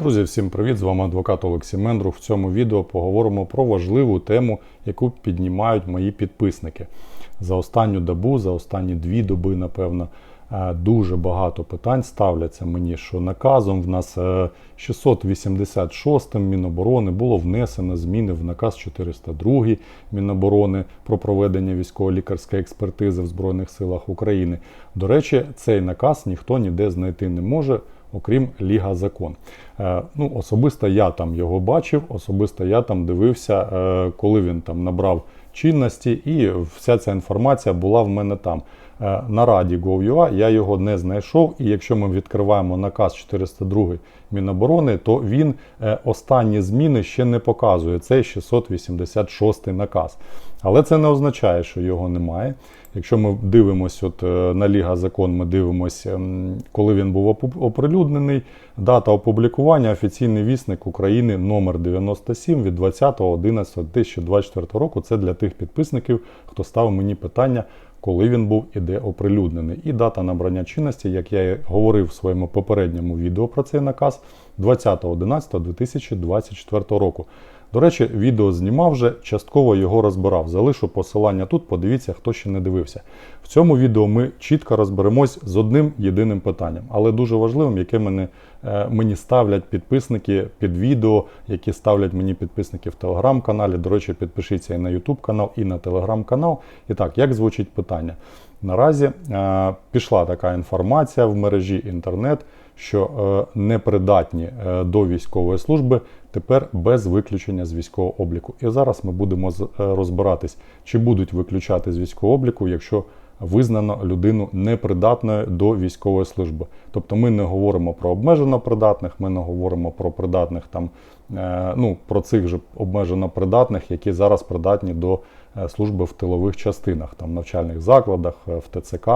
Друзі, всім привіт! З вами адвокат Олексій Мендрух. В цьому відео поговоримо про важливу тему, яку піднімають мої підписники. За останню добу, за останні дві доби, напевно, е, дуже багато питань ставляться мені, що наказом в нас е, 686 Міноборони було внесено зміни в наказ 402 Міноборони про проведення військово-лікарської експертизи в Збройних силах України. До речі, цей наказ ніхто ніде знайти не може окрім Ліга Закон. Е, ну, Особисто я там його бачив, особисто я там дивився, е, коли він там набрав чинності, і вся ця інформація була в мене там. Е, на раді Gov.ua я його не знайшов, і якщо ми відкриваємо наказ 402 Міноборони, то він останні зміни ще не показує. Це 686 наказ. Але це не означає, що його немає. Якщо ми дивимося от, е, на Ліга Закон, ми дивимося, ем, коли він був оприлюднений, дата опублікування, офіційний вісник України номер 97 від 20.11.2024 року. Це для тих підписників, хто ставив мені питання, коли він був і де оприлюднений. І дата набрання чинності, як я і говорив в своєму попередньому відео про цей наказ, 20.11.2024 року. До речі, відео знімав вже, частково його розбирав. Залишу посилання тут, подивіться, хто ще не дивився. В цьому відео ми чітко розберемось з одним єдиним питанням, але дуже важливим, яке мене, мені ставлять підписники під відео, які ставлять мені підписники в телеграм-каналі. До речі, підпишіться і на YouTube канал, і на телеграм-канал. І так, як звучить питання? Наразі е, пішла така інформація в мережі інтернет, що е, непридатні е, до військової служби тепер без виключення з військового обліку. І зараз ми будемо з- е, розбиратись, чи будуть виключати з військового обліку, якщо визнано людину непридатною до військової служби. Тобто ми не говоримо про обмежено придатних, ми не говоримо про придатних там, е, ну про цих же обмежено придатних, які зараз придатні до е, служби в тилових частинах, там навчальних закладах, е, в ТЦК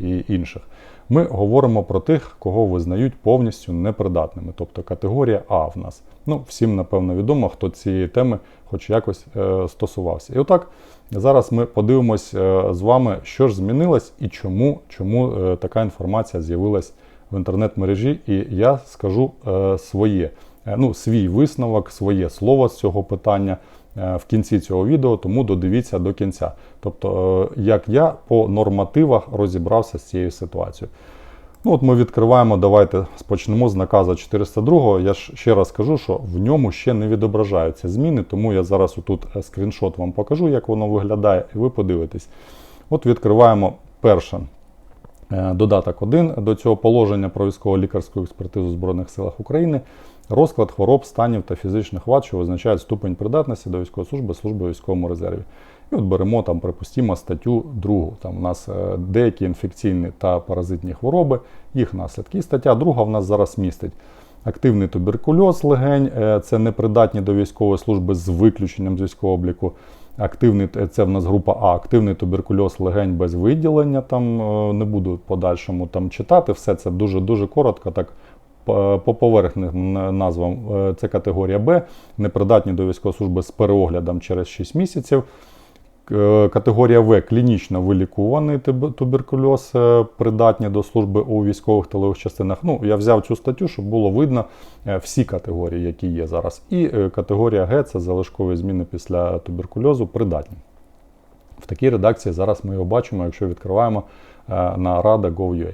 і інших. Ми говоримо про тих, кого визнають повністю непридатними, тобто категорія А в нас. Ну, всім напевно відомо, хто цієї теми хоч якось е, стосувався. І отак зараз ми подивимось е, з вами, що ж змінилось і чому, чому е, така інформація з'явилась в інтернет-мережі. І я скажу своє, ну, свій висновок, своє слово з цього питання в кінці цього відео, тому додивіться до кінця. Тобто, як я по нормативах розібрався з цією ситуацією. Ну, от ми відкриваємо, давайте почнемо з наказу 402. Я ж ще раз кажу, що в ньому ще не відображаються зміни, тому я зараз отут е, скріншот вам покажу, як воно виглядає, і ви подивитесь. От відкриваємо перше. Е, Додаток 1 до цього положення про військово-лікарську експертизу в Збройних силах України, розклад хвороб, станів та фізичних вад, що визначають ступень придатності до військової служби, служби військовому резерві. І от беремо там, припустимо, статтю 2. Там у нас е, деякі інфекційні та паразитні хвороби, їх наслідки. І стаття 2 в нас зараз містить. Активний туберкульоз легень, е, це непридатні до військової служби з виключенням з військового обліку. Активний е, це в нас група А, активний туберкульоз легень без виділення. Там не буду подальшому там читати. Все це дуже дуже коротко. Так по по поверхним назвам це категорія Б, непридатні до військової служби з переоглядом через 6 місяців. Е, Категорія В клінічно вилікуваний туберкульоз, е, придатні до служби у військових тилових частинах. Ну, я взяв цю статтю, щоб було видно е, всі категорії, які є зараз. І категорія Г це залишкові зміни після туберкульозу придатні. В такій редакції зараз ми його бачимо, якщо відкриваємо на rada.gov.ua.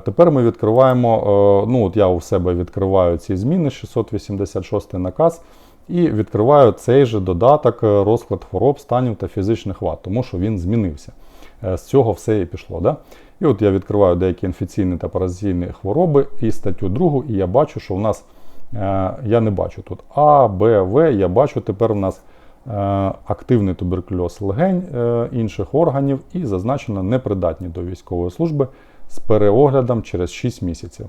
Тепер ми відкриваємо, ну от я у себе відкриваю ці зміни, 686 наказ, і відкриваю цей же додаток е, розклад хвороб, станів та фізичних вад, тому що він змінився. Е, З цього все і пішло. Да? І от я відкриваю деякі інфекційні та паразитні хвороби і статтю 2, і я бачу, що в нас, е, я не бачу тут А, Б, В, я бачу тепер у нас активний туберкульоз легень інших органів і зазначено непридатні до військової служби з переоглядом через 6 місяців.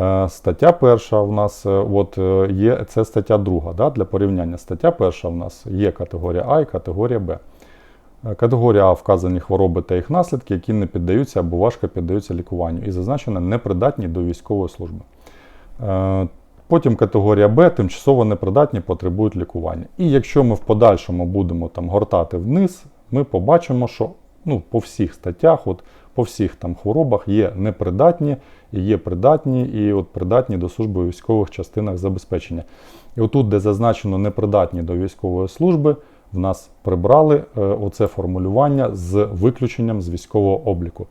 Е, Стаття перша в нас е, от, е, є, це стаття друга. Да, для порівняння. Стаття перша в нас є категорія А і категорія Б. Категорія А вказані хвороби та їх наслідки, які не піддаються або важко піддаються лікуванню, і зазначено непридатні до військової служби. Потім категорія Б тимчасово непридатні потребують лікування. І якщо ми в подальшому будемо там гортати вниз, ми побачимо, що ну, по всіх статтях, от по всіх там хворобах є непридатні, і є придатні, і от придатні до служби у військових частинах забезпечення. І отут, де зазначено непридатні до військової служби, в нас прибрали е, оце формулювання з виключенням з військового обліку.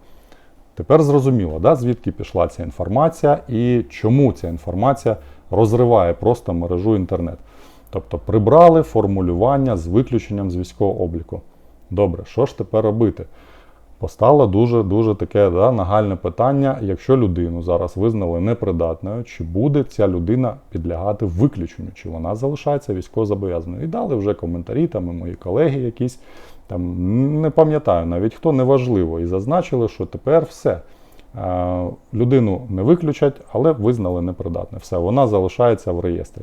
Тепер зрозуміло, да, звідки пішла ця інформація і чому ця інформація розриває просто мережу інтернет. Тобто прибрали формулювання з виключенням з військового обліку. Добре, що ж тепер робити? Постало дуже-дуже таке да, нагальне питання, якщо людину зараз визнали непридатною, чи буде ця людина підлягати виключенню, чи вона залишається військовозобов'язаною. І дали вже коментарі, там і мої колеги якісь, там не пам'ятаю навіть хто, неважливо, і зазначили, що тепер все. Е, Людину не виключать, але визнали непридатне. Все, вона залишається в реєстрі.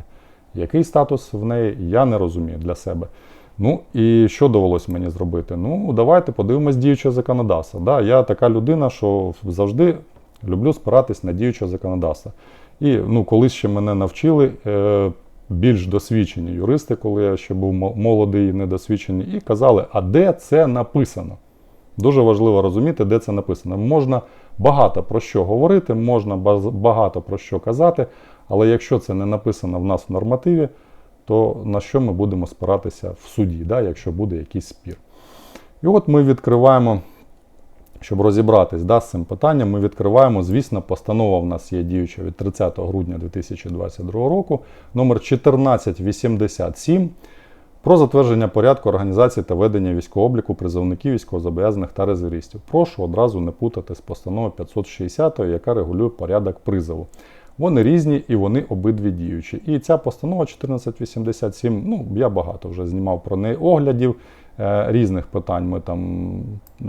Який статус в неї, я не розумію для себе. Ну і що довелося мені зробити? Ну, давайте подивимось діюче законодавство. Да, я така людина, що завжди люблю спиратись на діюче законодавство. І ну, колись ще мене навчили е, більш досвідчені юристи, коли я ще був молодий і недосвідчений, і казали, а де це написано? Дуже важливо розуміти, де це написано. Можна багато про що говорити, можна багато про що казати, але якщо це не написано в нас в нормативі, то на що ми будемо спиратися в суді, да, якщо буде якийсь спір. І от ми відкриваємо, щоб розібратись да, з цим питанням, ми відкриваємо, звісно, постанова в нас є діюча від 30 грудня 2022 року, номер 1487 про затвердження порядку організації та ведення військового обліку призовників військовозобов'язаних та резервістів. Прошу одразу не путати з постановою 560, яка регулює порядок призову. Вони різні і вони обидві діючі. І ця постанова 1487, ну я багато вже знімав про неї оглядів е, різних питань. Ми там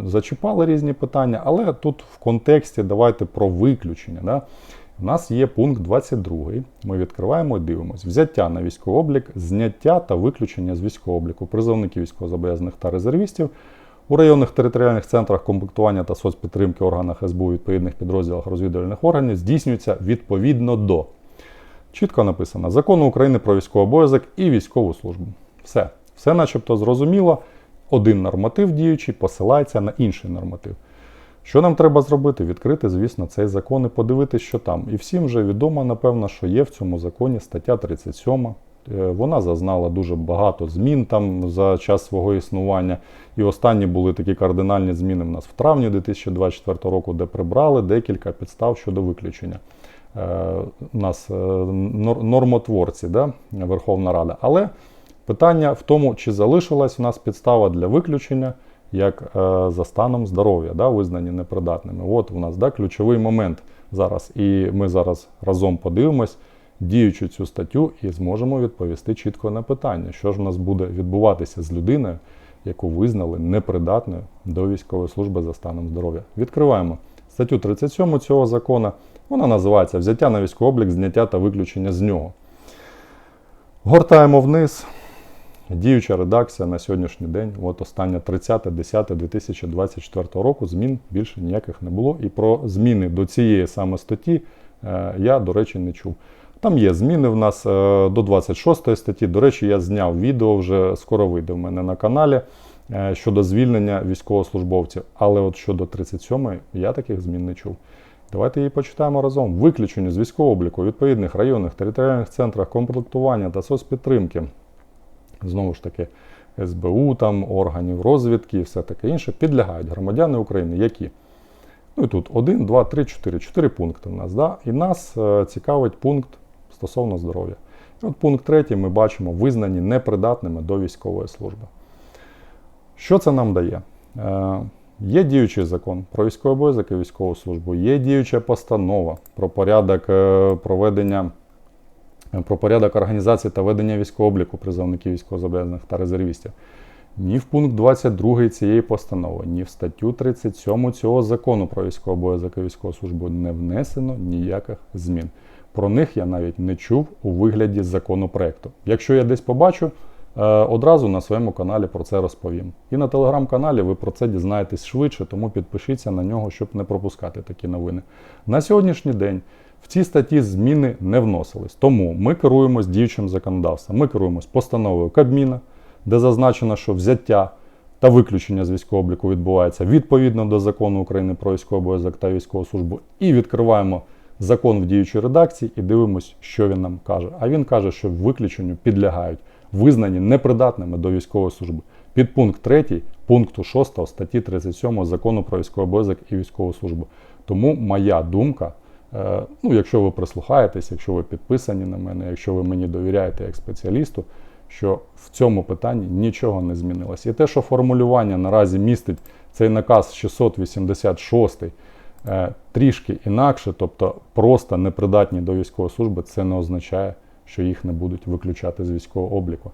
зачіпали різні питання, але тут в контексті давайте про виключення. Да? У нас є пункт 22. Ми відкриваємо і дивимося. Взяття на військовий облік, зняття та виключення з військового обліку призовників військовозобов'язаних та резервістів у районних територіальних центрах комплектування та соцпідтримки органах СБУ відповідних підрозділах розвідувальних органів здійснюється відповідно до. Чітко написано закону України про військовий обов'язок і військову службу. Все. Все начебто зрозуміло. Один норматив діючий посилається на інший норматив. Що нам треба зробити? Відкрити, звісно, цей закон і подивитися, що там. І всім вже відомо, напевно, що є в цьому законі стаття 37. Е, Вона зазнала дуже багато змін там за час свого існування. І останні були такі кардинальні зміни в нас в травні 2024 року, де прибрали декілька підстав щодо виключення. Е, нас е, нормотворці, да, Верховна Рада. Але питання в тому, чи залишилась у нас підстава для виключення як за станом здоров'я, да, визнані непридатними. От у нас да, ключовий момент зараз. І ми зараз разом подивимось, діючи цю статтю, і зможемо відповісти чітко на питання, що ж у нас буде відбуватися з людиною, яку визнали непридатною до військової служби за станом здоров'я. Відкриваємо статтю 37 цього закону. Вона називається Взяття на військовий облік, зняття та виключення з нього. Гортаємо вниз. Діюча редакція на сьогоднішній день, от остання 30.10.2024 року, змін більше ніяких не було. І про зміни до цієї саме статті е, я, до речі, не чув. Там є зміни в нас е, до 26 статті. До речі, я зняв відео вже скоро вийде в мене на каналі е, щодо звільнення військовослужбовців. Але от щодо 37-ї я таких змін не чув. Давайте її почитаємо разом. Виключення з військового обліку відповідних районних територіальних центрах комплектування та соцпідтримки знову ж таки СБУ, там, органів розвідки і все таке інше, підлягають громадяни України, які. Ну і тут 1, 2, 3, 4, 4 пункти в нас. Да? І нас е, цікавить пункт стосовно здоров'я. І от пункт третій ми бачимо визнані непридатними до військової служби. Що це нам дає? Е, Є діючий закон про військовий обов'язок і військову службу, є діюча постанова про порядок е, проведення про порядок організації та ведення військового обліку призовників військовозобов'язаних та резервістів. Ні в пункт 22 цієї постанови, ні в статтю 37 цього закону про військовий обов'язок і військову службу не внесено ніяких змін. Про них я навіть не чув у вигляді законопроекту. Якщо я десь побачу, е, одразу на своєму каналі про це розповім. І на телеграм-каналі ви про це дізнаєтесь швидше, тому підпишіться на нього, щоб не пропускати такі новини. На сьогоднішній день в ці статті зміни не вносились. Тому ми керуємось діючим законодавством. Ми керуємось постановою Кабміна, де зазначено, що взяття та виключення з військового обліку відбувається відповідно до закону України про військовий обов'язок та військову службу. І відкриваємо закон в діючій редакції і дивимось, що він нам каже. А він каже, що виключенню підлягають визнані непридатними до військової служби. Підпункт 3 пункту 6 статті 37 закону про військовий обов'язок і військову службу. Тому моя думка, е, ну, якщо ви прислухаєтесь, якщо ви підписані на мене, якщо ви мені довіряєте як спеціалісту, що в цьому питанні нічого не змінилось. І те, що формулювання наразі містить цей наказ 686 е, трішки інакше, тобто просто непридатні до військової служби, це не означає, що їх не будуть виключати з військового обліку.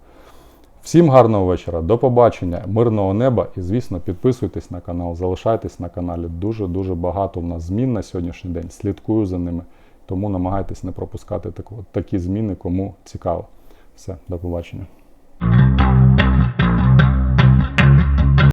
Всім гарного вечора, до побачення, мирного неба і, звісно, підписуйтесь на канал, залишайтесь на каналі. Дуже-дуже багато в нас змін на сьогоднішній день. Слідкую за ними. Тому намагайтесь не пропускати такі зміни, кому цікаво. Все, до побачення.